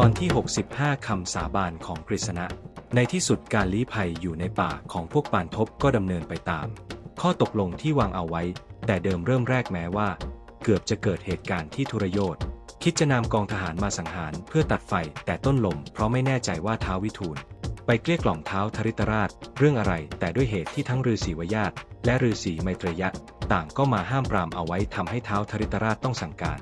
ตอนที่ 65 คำสาบานของกฤษณะ ในที่สุดการลี้ภัยอยู่ในป่าของพวกปานทบก็ดำเนินไปตาม ข้อตกลงที่วางเอาไว้ แต่เดิมเริ่มแรกแม้ว่า เกือบจะเกิดเหตุการณ์ที่ทุรยธคิดจะนำกองทหารมาสังหารเพื่อตัดไฟแต่ต้นลมเพราะไม่แน่ใจว่าท้าววิทูลไปเกลี้ยกล่อมเท้าธริตราช เรื่องอะไรแต่ด้วยเหตุที่ทั้งฤาษีวญาตและฤาษีไมตรยะ ต่างก็มาห้ามปรามเอาไว้ทำให้เท้าธริตราชต้องสั่งการ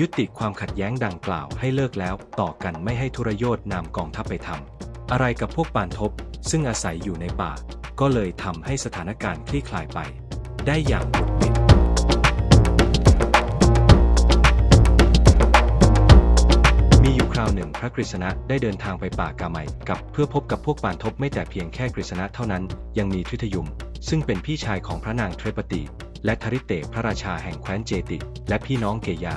ยุติความขัดแย้งดังกล่าวให้เลิกแล้วต่อกันไม่ให้ทุรยธนำกองทัพไปทำอะไรกับพวกปานทบ ซึ่งอาศัยอยู่ในป่า ก็เลยทำให้สถานการณ์คลี่คลายไป ได้อย่างบุดบิดมีอยู่คราวหนึ่งพระกฤษณะได้เดินทางไปป่ากาไมกับเพื่อพบกับพวกปานทบไม่แต่เพียงแค่กฤษณะเท่านั้น ยังมีทิทยุม ซึ่งเป็นพี่ชายของพระนางเทรปติและทริเตพระราชาแห่งแคว้นเจติ และพี่น้องเกยา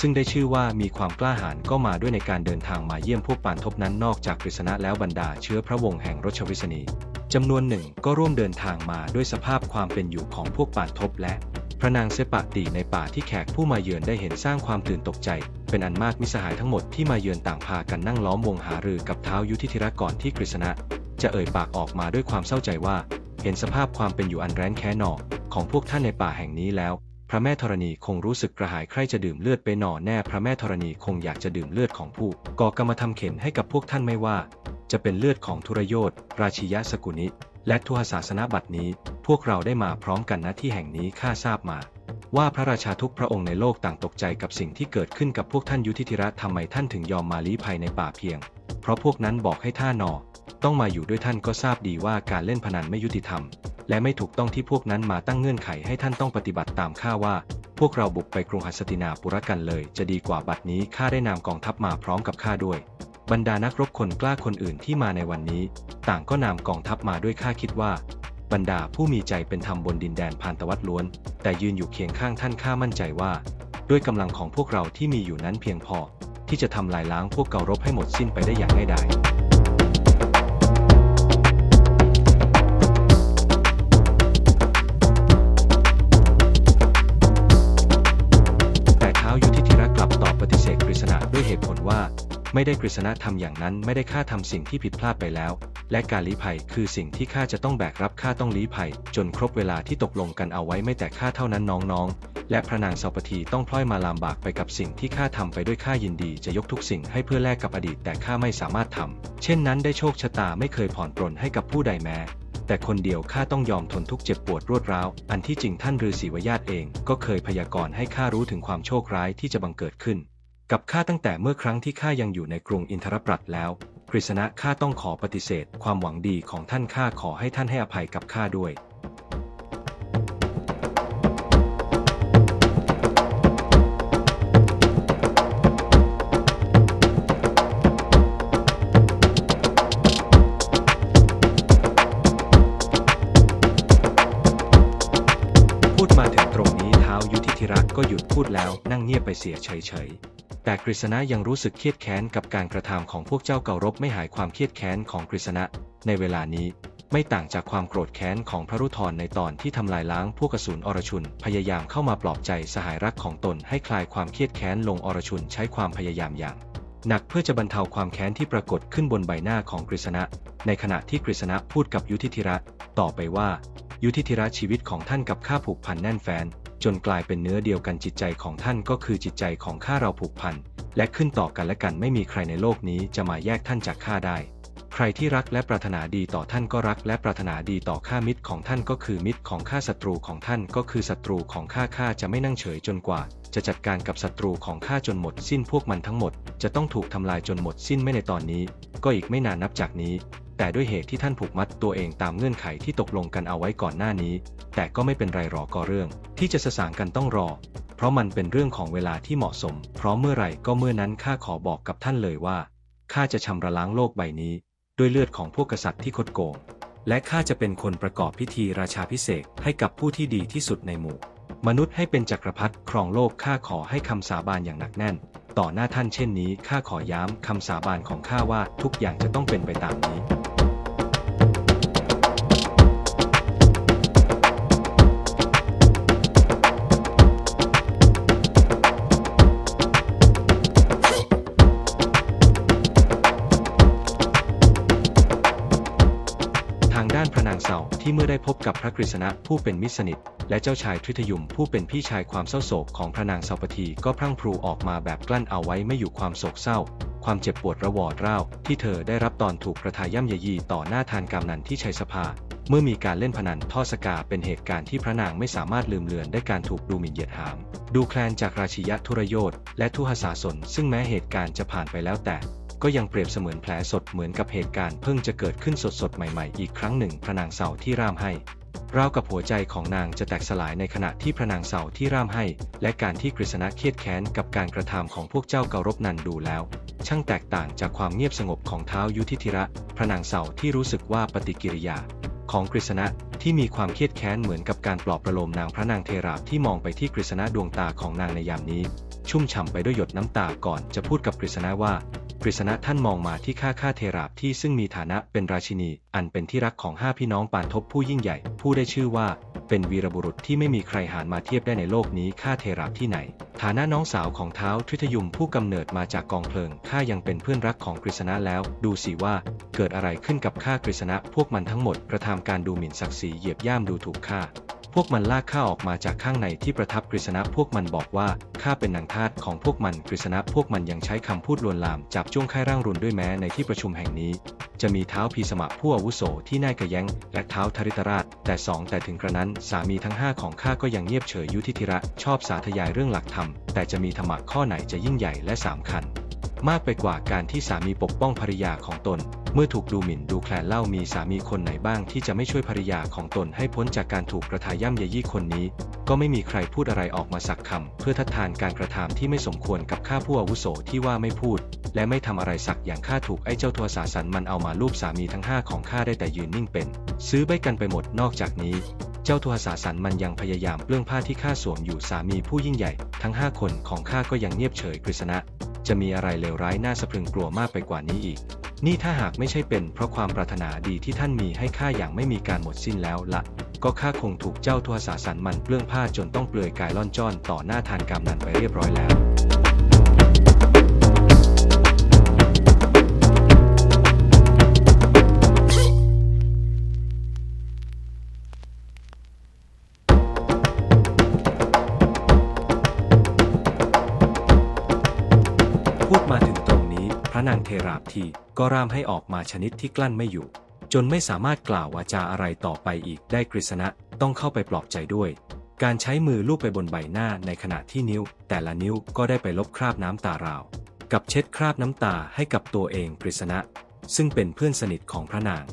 ซึ่งได้ชื่อว่ามีความกล้าหาญก็มาด้วยในการเดินทางมาเยี่ยมพวกปานทบนั้นนอกจากกฤษณะแล้วบรรดาเชื้อพระวงศ์แห่งรชวิสนีจำนวนหนึ่งก็ร่วมเดินทางมาด้วยสภาพความเป็นอยู่ของพวกปานทบและ พระนางเซปะตีในป่าที่แขกผู้มาเยือนได้เห็นสร้างความตื่นตกใจ เป็นอันมากมิสหายทั้งหมดที่มาเยือนต่างพากันนั่งล้อมวงหารือกับเท้ายุทธิธิรักก่อนที่กฤษณะ จะเอ่ยปากออกมาด้วยความเศร้าใจว่า เห็นสภาพความเป็นอยู่อันแร้นแค้นหนอของพวกท่านในป่าแห่งนี้แล้ว พระแม่ธรณีคงรู้สึกกระหายใคร่จะดื่มเลือดไปหน่อแน่พระแม่ธรณีคงอยากจะดื่มเลือดของผู้ก่อกรรมทำเข็นให้กับพวกท่านไม่ว่า จะเป็นเลือดของทุรโยธราชิยะสกุนิและทุหศาสนบัตรนี้ พวกเราได้มาพร้อมกันณที่แห่งนี้ข้าทราบมา ว่าพระราชาทุกพระองค์ในโลกต่างตกใจกับสิ่งที่เกิดขึ้นกับพวกท่านยุทธิธิระทำไมท่านถึงยอมมาลี้ภัยในป่าเพียง ราะพวกนั้นบอกให้ท่านอ ต้องมาอยู่ด้วยท่านก็ทราบดีว่าการเล่นพนันไม่ยุติธรรม และไม่ถูกต้องที่พวกนั้นมาตั้งเงื่อนไขให้ท่านต้องปฏิบัติตามข้าว่า พวกเราบุกไปกรุงหัสตินาปุรกันเลย จะดีกว่าบัดนี้ข้าได้นำกองทัพมาพร้อมกับข้าด้วย บรรดานักรบคนกล้าคนอื่นที่มาในวันนี้ ต่างก็นำกองทัพมาด้วยข้าคิดว่า บรรดาผู้มีใจเป็นธรรมบนดินแดนพานตะวัดล้วน แต่ยืนอยู่เคียงข้างท่านข้ามั่นใจว่า ด้วยกำลังของพวกเราที่มีอยู่นั้นเพียงพอ ที่จะทำลายล้างพวกเการบให้หมดสิ้นไปได้อย่างง่ายดาย ไม่ได้กฤษณะทำอย่างนั้นไม่ได้ข้าทำสิ่งที่ผิดพลาดไปแล้ว และการลี้ภัยคือสิ่งที่ข้าจะต้องแบกรับข้าต้องลี้ภัย จนครบเวลาที่ตกลงกันเอาไว้ไม่แต่ข้าเท่านั้นน้องๆ และพระนางสาวปทีต้องพลอยมาลำบากไปกับสิ่งที่ข้าทำไปด้วยข้ายินดีจะยกทุกสิ่งให้เพื่อแลกกับอดีตแต่ข้าไม่สามารถทำเช่นนั้นได้โชคชะตาไม่เคยผ่อนปรนให้กับผู้ใดแม้แต่คนเดียวข้าต้องยอมทนทุกเจ็บปวดรวดร้าว อันที่จริงท่านฤาษีวญาตเอง ก็เคยพยากรณ์ให้ข้ารู้ถึงความโชคร้ายที่จะบังเกิดขึ้น กับข้าตั้งแต่เมื่อครั้งที่ข้ายังอยู่ในกรุงอินทรปรัตน์แล้วกฤษณะข้าต้องขอปฏิเสธ ความหวังดีของท่านข้าขอให้ท่านให้อภัยกับข้าด้วยพูดมาถึงตรงนี้เท้ายุทธิธิรักก็หยุดพูดแล้วนั่งเงียบไปเสียเฉยๆ แต่กฤษณะยังรู้สึกเครียดแค้นกับการกระทำของพวกเจ้าเก่ารบไม่หายความเครียดแค้นของกฤษณะ ในเวลานี้ไม่ต่างจากความโกรธแค้นของพระรุทรในตอนที่ทำลายล้างพวกกสุนอรชุน พยายามเข้ามาปลอบใจสหายรักของตนให้คลายความเครียดแค้นลงอรชุนใช้ความพยายามอย่าง หนักเพื่อจะบรรเทาความแค้นที่ปรากฏขึ้นบนใบหน้าของกฤษณะ ในขณะที่กฤษณะพูดกับยุทธิธิระ ต่อไปว่า ยุทธิธิระชีวิตของท่านกับข้าผูกพันแน่นแฟน จนกลายเป็นเนื้อเดียวกันจิตใจของท่านก็คือจิตใจของข้าเราผูกพัน และขึ้นต่อกันและกันไม่มีใครในโลกนี้จะมาแยกท่านจากข้าได้ ใครที่รักและปรารถนาดีต่อท่านก็รักและปรารถนาดีต่อข้ามิตรของท่านก็คือมิตรของข้าศัตรูของท่านก็คือศัตรูของข้าข้าจะไม่นั่งเฉยจนกว่า จะจัดการกับศัตรูของข้าจนหมดสิ้นพวกมันทั้งหมด จะต้องถูกทำลายจนหมดสิ้นไม่ในตอนนี้ ก็อีกไม่นานนับจากนี้ แต่ด้วยเหตุที่ท่านผูกมัดตัวเองตามเงื่อนไขที่ตกลงกันเอาไว้ก่อนหน้านี้ แต่ก็ไม่เป็นไรหรอกก็เรื่อง ที่จะสสางกันต้องรอ เพราะมันเป็นเรื่องของเวลาที่เหมาะสม เพราะเมื่อไหร่ก็เมื่อนั้นข้าขอบอกกับท่านเลยว่าข้าจะชำระล้างโลกใบนี้ ด้วยเลือดของพวกกษัตริย์ที่คดโกง และข้าจะเป็นคนประกอบพิธีราชาพิเศษให้กับผู้ที่ดีที่สุดในหมู่ มนุษย์ให้เป็นจักรพรรดิครองโลกข้าขอให้คำสาบานอย่างหนักแน่น ต่อหน้าท่านเช่นนี้ข้าขอย้ำคำสาบานของข้าว่าทุกอย่างจะต้องเป็นไปตามนี้ ได้พบกับพระกฤษณะผู้เป็นมิตรสนิท และเจ้าชายทริทยุมผู้เป็นพี่ชายความเศร้าโศกของพระนางสาวปทีก็พรั่งพรูออกมาแบบกลั้นเอาไว้ไม่อยู่ความโศกเศร้า ความเจ็บปวดระวอดร้าวที่เธอได้รับตอนถูกประทาย่ำเยยีต่อหน้าทานกามนันที่ชัยสภา เมื่อมีการเล่นพนันทอดสกาเป็นเหตุการณ์ที่พระนางไม่สามารถลืมเลือนได้การถูกดูหมิ่นเหยียดหาม ดูแคลนจากราชิยะทุรโยธและทุหสาสนซึ่งแม้เหตุการณ์จะผ่านไปแล้วแต่ ก็ยังเปรียบเสมือนแผลสดเหมือนกับเหตุการณ์เพิ่งจะเกิดขึ้นสดๆใหม่ๆ อีกครั้งหนึ่งพระนางเสาที่ร่ามให้ราวกับหัวใจของนางจะแตกสลายในขณะที่พระนางเสาที่ร่ามให้ และการที่กฤษณะเครียดแค้นกับการกระทำของพวกเจ้าเการบนันดูแล้ว ช่างแตกต่างจากความเงียบสงบของเท้ายุทธิธิระ พระนางเสาที่รู้สึกว่าปฏิกิริยา ของกฤษณะที่มีความเครียดแค้นเหมือนกับการปลอบประโลมนางพระนางเทราที่มองไปที่กฤษณะดวงตาของนางในยามนี้ ชุ่มฉ่ำไปด้วยหยดน้ำตาก่อนจะพูดกับกฤษณะว่า กฤษณะท่านมองมาที่ข้าข้าเทราบที่ซึ่งมีฐานะเป็นราชินี อันเป็นที่รักของห้าพี่น้องปานทบผู้ยิ่งใหญ่ ผู้ได้ชื่อว่า เป็นวีรบุรุษที่ไม่มีใครหานมาเทียบได้ในโลกนี้ข้าเทราบที่ไหน ฐานะน้องสาวของเท้าทริทยุมผู้กำเนิดมาจากกองเพลิงข้ายังเป็นเพื่อนรักของกฤษณะแล้ว ดูสิว่า เกิดอะไรขึ้นกับข้ากฤษณะพวกมันทั้งหมดกระทำการดูหมิ่นศักดิ์ศรีเหยียบย่ำดูถูกข้า พวกมันลากข้าออกมาจากข้างในที่ประทับกฤษณะพวกมันบอกว่าข้าเป็นนางทาสของพวกมันกฤษณะพวกมันยังใช้คำพูดลวนลามจับจ้วงค่ายร่างรุนด้วยแม้ในที่ประชุมแห่งนี้ จะมีเท้าพีสมะผู้อาวุโสที่น่ากระแยงและเท้าทริตราช แต่สองแต่ถึงกระนั้นสามีทั้งห้าของข้าก็ยังเงียบเฉยยุทิธิระชอบสาธยายเรื่องหลักธรรมแต่จะมีธรรมะข้อไหนจะยิ่งใหญ่และสามคัญ มากไปกว่าการที่สามีปกป้องภรรยาของตน เมื่อถูกดูหมิ่นดูแคลนเล่ามีสามีคนไหนบ้างที่จะไม่ช่วยภรรยาของตนให้พ้นจากการถูกกระทาย่ำเยยี่คนนี้ ก็ไม่มีใครพูดอะไรออกมาสักคำเพื่อทัดทานการกระทำที่ไม่สมควรกับข้าผู้อาวุโสที่ว่าไม่พูด และไม่ทำอะไรสักอย่างข้าถูกไอ้เจ้าทัวสาสันมันเอามาลูบสามีทั้งห้าของข้าได้แต่ยืนนิ่งเป็น ซื้อใบกันไปหมดนอกจากนี้เจ้าทัวสาสันมันยังพยายามเปลื้องผ้าที่ข้าสวมอยู่สามีผู้ยิ่งใหญ่ ทั้งห้าคนของข้าก็ยังเงียบเฉยกฤษณะ จะมีอะไรเลวร้ายน่าสะพรึงกลัวมากไปกว่านี้อีก นี่ถ้าหากไม่ใช่เป็นเพราะความปรารถนาดีที่ท่านมีให้ข้าอย่างไม่มีการหมดสิ้นแล้วละก็ข้าคงถูกเจ้าทัวสาสันมันเปลื้องผ้าจนต้องเปลือยกายล่อนจ้อนต่อหน้าทานกามนันไปเรียบร้อยแล้ว พูดมาถึงตรงนี้ พระนางเทราบทีก็ร่ามให้ออกมาชนิดที่กลั้นไม่อยู่ จนไม่สามารถกล่าววาจาอะไรต่อไปอีกได้กฤษณะต้องเข้าไปปลอบใจด้วย การใช้มือลูบไปบนใบหน้าในขณะที่นิ้ว แต่ละนิ้วก็ได้ไปลบคราบน้ำตาราว กับเช็ดคราบน้ำตาให้กับตัวเองกฤษณะ ซึ่งเป็นเพื่อนสนิทของพระนาง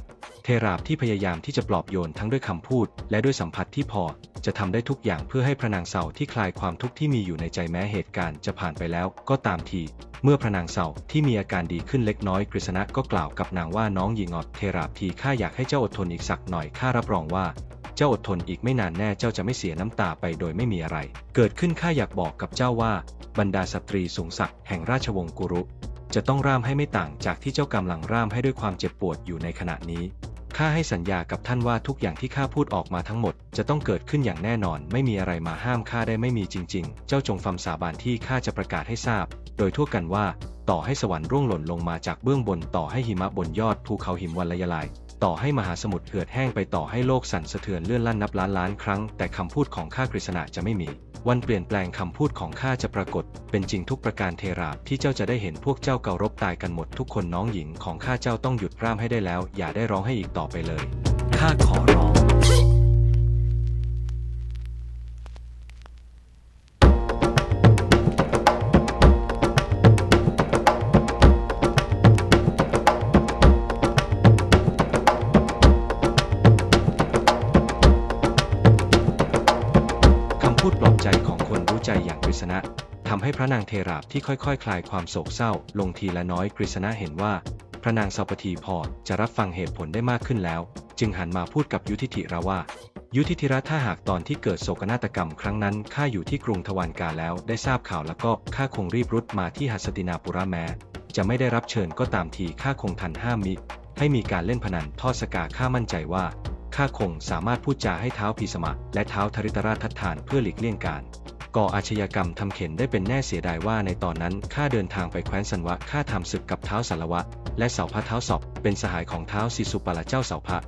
เทราบที่พยายามที่จะปลอบโยนทั้งด้วยคำพูด และด้วยสัมผัสที่พอ จะทำได้ทุกอย่างเพื่อให้พระนางเสาที่คลายความทุกข์ที่มีอยู่ในใจแม้เหตุการณ์จะผ่านไปแล้ว ก็ตามที เมื่อพระนางเสาที่มีอาการดีขึ้นเล็กน้อยกฤษณะก็กล่าวกับนางว่าน้องหญิงอดเทราบทีข้าอยากให้เจ้าอดทนอีกสักหน่อยข้ารับรองว่าเจ้าอดทนอีกไม่นานแน่เจ้าจะไม่เสียน้ำตาไปโดยไม่มีอะไร เกิดขึ้นข้าอยากบอกกับเจ้าว่า บรรดาสตรีสูงศักดิ์แห่งราชวงศ์กุรุ จะต้องร่ามให้ไม่ต่างจากที่เจ้ากำลังร่ามให้ด้วยความเจ็บปวดอยู่ในขณะนี้ข้าให้สัญญากับท่านว่าทุกอย่างที่ข้าพูดออกมาทั้งหมด จะต้องเกิดขึ้นอย่างแน่นอน ไม่มีอะไรมาห้ามข้าได้ไม่มีจริง ๆ เจ้าจงฟังสาบานที่ข้าจะประกาศให้ทราบ โดยทั่วกันว่า ต่อให้สวรรค์ร่วงหล่นลงมาจากเบื้องบนต่อให้หิมะบนยอดภูเขาหิมวันละยลาย ต่อให้มหาสมุทรเหือดแห้งไปต่อให้โลกสั่นสะเทือนเลื่อนลั่นนับล้านล้านครั้ง แต่คำพูดของข้ากฤษณะจะไม่มี วันเปลี่ยนแปลงคำพูดของข้าจะปรากฏ เป็นจริงทุกประการเทราบที่เจ้าจะได้เห็นพวกเจ้าเการบตายกันหมดทุกคนน้องหญิงของข้าเจ้าต้องหยุดร่ามให้ได้แล้ว อย่าได้ร้องให้อีกต่อไปเลยข้าขอร้อง พูดปลอบใจของคนรู้ใจอย่างกฤษณะทำให้พระนางเทราบที่ค่อยๆคคลายความโศกเศร้า ลงทีละน้อยกฤษณะเห็นว่า พระนางสาวปทีพอจะรับฟังเหตุผลได้มากขึ้นแล้ว จึงหันมาพูดกับยุทธิธิระว่า ยุทธิธิระถ้าหากตอนที่เกิดโศกนาฏกรรมครั้งนั้นข้าอยู่ที่กรุงทวารกาแล้วได้ทราบข่าวแล้วก็ข้าคงรีบรุดมาที่หัสตินาปุระแม้ จะไม่ได้รับเชิญก็ตามทีข้าคงทันห้ามมิให้มีการเล่นพนันทอดสกาข้ามั่นใจว่า ข้าคงสามารถพูดจาให้เท้าพีสมะและเท้าธริตราชทัดทานเพื่อหลีกเลี่ยงการก่ออาชญากรรมทำเข็นได้เป็นแน่เสียดายว่าในตอนนั้นข้าเดินทางไปแคว้นสันวะข้าทำศึกกับเท้าสารวะ และเสาพระเท้าศอบเป็นสหายของเท้าสิสุปาละเจ้าเสาพระ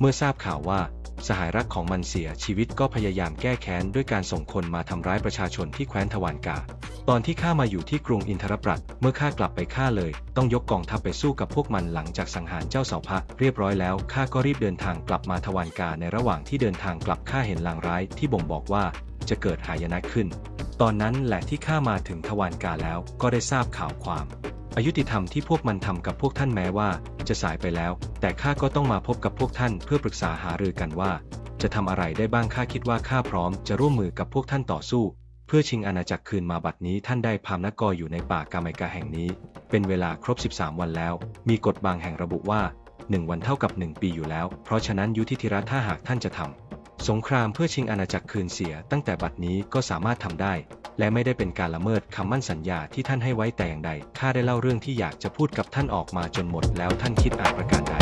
เมื่อทราบข่าวว่า สหายรักของมันเสียชีวิตก็พยายามแก้แค้นด้วยการส่งคนมาทำร้ายประชาชนที่แคว้นทวารกา ตอนที่ข้ามาอยู่ที่กรุงอินทรปรัตน์เมื่อข้ากลับไปข้าเลย ต้องยกกองทัพไปสู้กับพวกมันหลังจากสังหารเจ้าเสาพะเรียบร้อยแล้วข้าก็รีบเดินทางกลับมาทวารกาในระหว่างที่เดินทางกลับข้าเห็นลางร้ายที่บ่งบอกว่า จะเกิดหายนะขึ้น ตอนนั้นแหละที่ข้ามาถึงทวารกาแล้วก็ได้ทราบข่าวความอายุติธรรมที่พวกมันทำกับพวกท่านแม้ว่า จะสายไปแล้ว แต่ข้าก็ต้องมาพบกับพวกท่านเพื่อปรึกษาหารือกันว่า จะทำอะไรได้บ้างข้าคิดว่าข้าพร้อมจะร่วมมือกับพวกท่านต่อสู้ เพื่อชิงอาณาจักรคืนมาบัดนี้ท่านได้พามนกรอยู่ในป่ากาไมกาแห่งนี้ เป็นเวลาครบ 13 วันแล้ว มีกฎบางแห่งระบุว่า 1 วันเท่ากับ 1 ปีอยู่แล้ว เพราะฉะนั้นยุทธิธิรัตถ้าหากท่านจะทำ สงครามเพื่อชิงอาณาจักรคืนเสียตั้งแต่บัดนี้ก็สามารถทำได้ และไม่ได้เป็นการละเมิดคำมั่นสัญญาที่ท่านให้ไว้แต่อย่างใดข้าได้เล่าเรื่องที่อยากจะพูดกับท่านออกมาจนหมด แล้วท่านคิดอ่านประการใด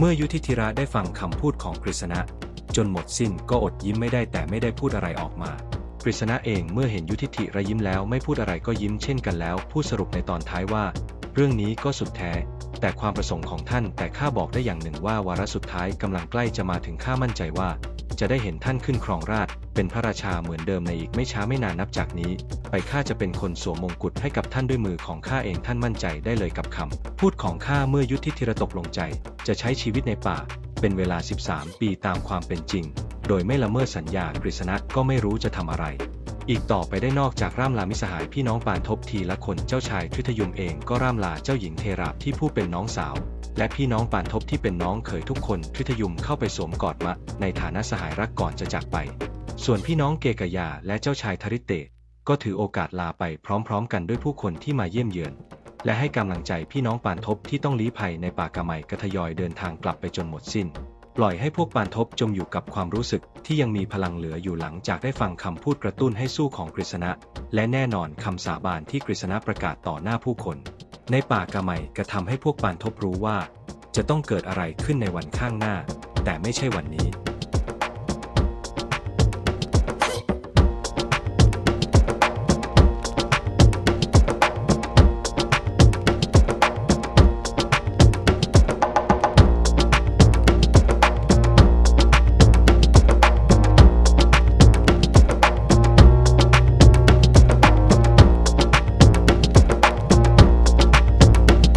เมื่อยุทธิธิระได้ฟังคำพูดของกฤษณะ จนหมดสิ้นก็อดยิ้มไม่ได้แต่ไม่ได้พูดอะไรออกมากฤษณะเองเมื่อเห็นยุทธิธิระยิ้มแล้วไม่พูดอะไรก็ยิ้มเช่นกันแล้วพูดสรุปในตอนท้ายว่า เรื่องนี้ก็สุดแท้ แต่ความประสงค์ของท่านแต่ข้าบอกได้อย่างหนึ่งว่าวาระสุดท้ายกำลังใกล้จะมาถึงข้ามั่นใจว่า จะได้เห็นท่านขึ้นครองราชเป็นพระราชาเหมือนเดิมในอีกไม่ช้าไม่นานนับจากนี้ ไปข้าจะเป็นคนสวมมงกุฎให้กับท่านด้วยมือของข้าเองท่านมั่นใจได้เลยกับคำพูดของข้าเมื่อยุทธิธิระตกลงใจ จะใช้ชีวิตในป่า เป็นเวลา 13 ปีตามความเป็นจริง โดยไม่ละเมิดสัญญากฤษณะก็ไม่รู้จะทำอะไร อีกต่อไปได้นอกจากร่ำลามิสหายพี่น้องปานทบทีละคนเจ้าชายทริทยุมเองก็ร่ำลาเจ้าหญิงเทราที่ผู้เป็นน้องสาว และพี่น้องปานทบที่เป็นน้องเขยทุกคนทริทยุมเข้าไปสวมกอดมะ ในฐานะสหายรักก่อนจะจากไป ส่วนพี่น้องเกกยาและเจ้าชายทริเตก็ถือโอกาสลาไปพร้อมๆ กันด้วยผู้คนที่มาเยี่ยมเยือน และให้กำลังใจพี่น้องปานทบที่ต้องลี้ภัยในป่ากาไมกระทยอยเดินทางกลับไปจนหมดสิ้น ปล่อยให้พวกปานทบจมอยู่กับความรู้สึกที่ยังมีพลังเหลืออยู่หลังจากได้ฟังคำพูดกระตุ้นให้สู้ของกฤษณะ และแน่นอนคำสาบานที่กฤษณะประกาศต่อหน้าผู้คน ในป่ากาไมกระทำให้พวกปานทบรู้ว่า จะต้องเกิดอะไรขึ้นในวันข้างหน้า แต่ไม่ใช่วันนี้